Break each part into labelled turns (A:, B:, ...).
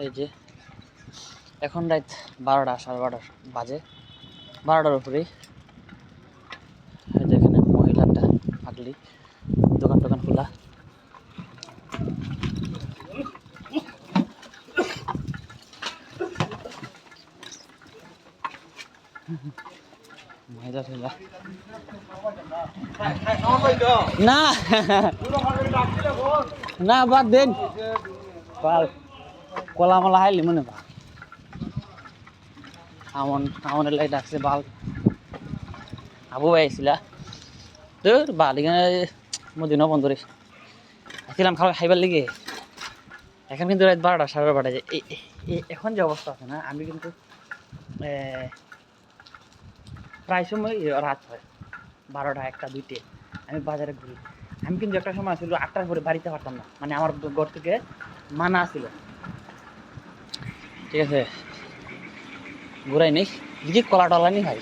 A: এই যে, এখন রাত বারোটা, সাড়ে বারোটা বাজে। বারোটার উপরেই। এই এখানে মহিলাটা, পাগলি, দোকান টোকান খোলা। মহিলা না না, বাদ দেন। কলা মলা হাইলি মনে বা আমন, আমনের লাই ডাকছে বাল। আবু আইছিলা? বন্ধ রে আসছিলাম খাবার খাইবার এখন কিন্তু রাত বারোটা, সাড়ে বারোটা এই- এখন যে অবস্থা আছে না, আমি কিন্তু প্রায় সময় রাত হয়। বারোটা, একটা, দুইটে, আমি বাজারে ঘুরি। আমি কিন্তু একটা সময় ছিল আটটার পরে বাড়িতে পারতাম না। মানে আমার ঘর থেকে মানা ছিল ঠিক আছে। ঘুরাই নেই। দিকে কলা টলা নি ভাই।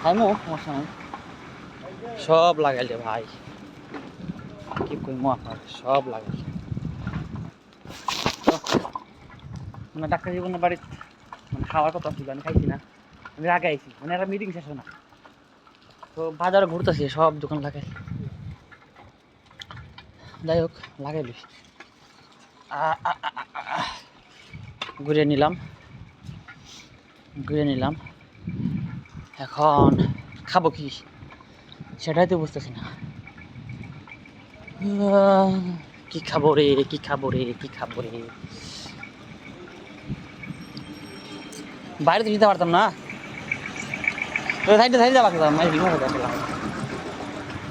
A: খাইমো? সমস্যা নাই সব লাগাইলে ভাই। কি কইমো আপনার সব লাগাইলে। মানে ডাক্তার জীবনের বাড়িতে মানে খাওয়ার কথা ছিল, আমি খাইছি না। আমি আগে আইছি মানে একটা মিটিং শেষ না। তো বাজারে ঘুরতেছি, সব দোকান লাগাই যাই হোক লাগাইলি ঘুরে নিলাম। ঘুরে নিলাম। এখন খাব কি? সেটাই তো বুঝতেছি না। কি খাব রে, কি খাব রে, কি খাব রে? বাইরে তো নিতে পারতাম না। সাইডে সাইডে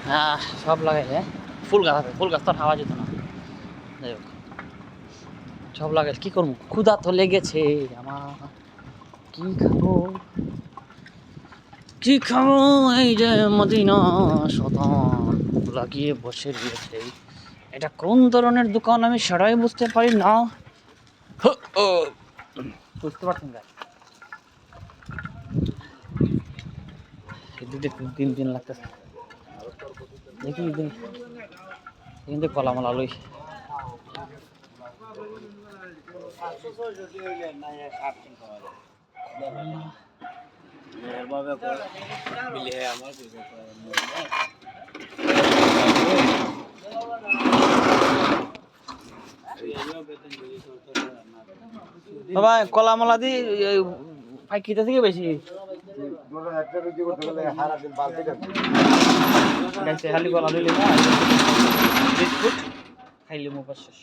A: হ্যাঁ সব লাগাইলে। ফুল গাছ আছে, ফুল গাছ তো হাওয়া যেত না। যাই হোক। সব লাগাই কি করব? ক্ষুধা তো লেগেছে আমার। কি খাব? কি খাব? এই যে মদিনা শতান লাগিয়ে বসে দিয়েছে এটা কোন ধরনের দোকান আমি সেটাই বুঝতে পারি না। বুঝতে পারছেন গাছ দুটো তিন দিন লাগতেছে। দেখি কিন্তু কলা মলা লই বাবা দি পাইকিটা থেকে বেশি। গাইছে খালি গলা লইলে না বিস্কুট খাইলে মোবাইল শেষ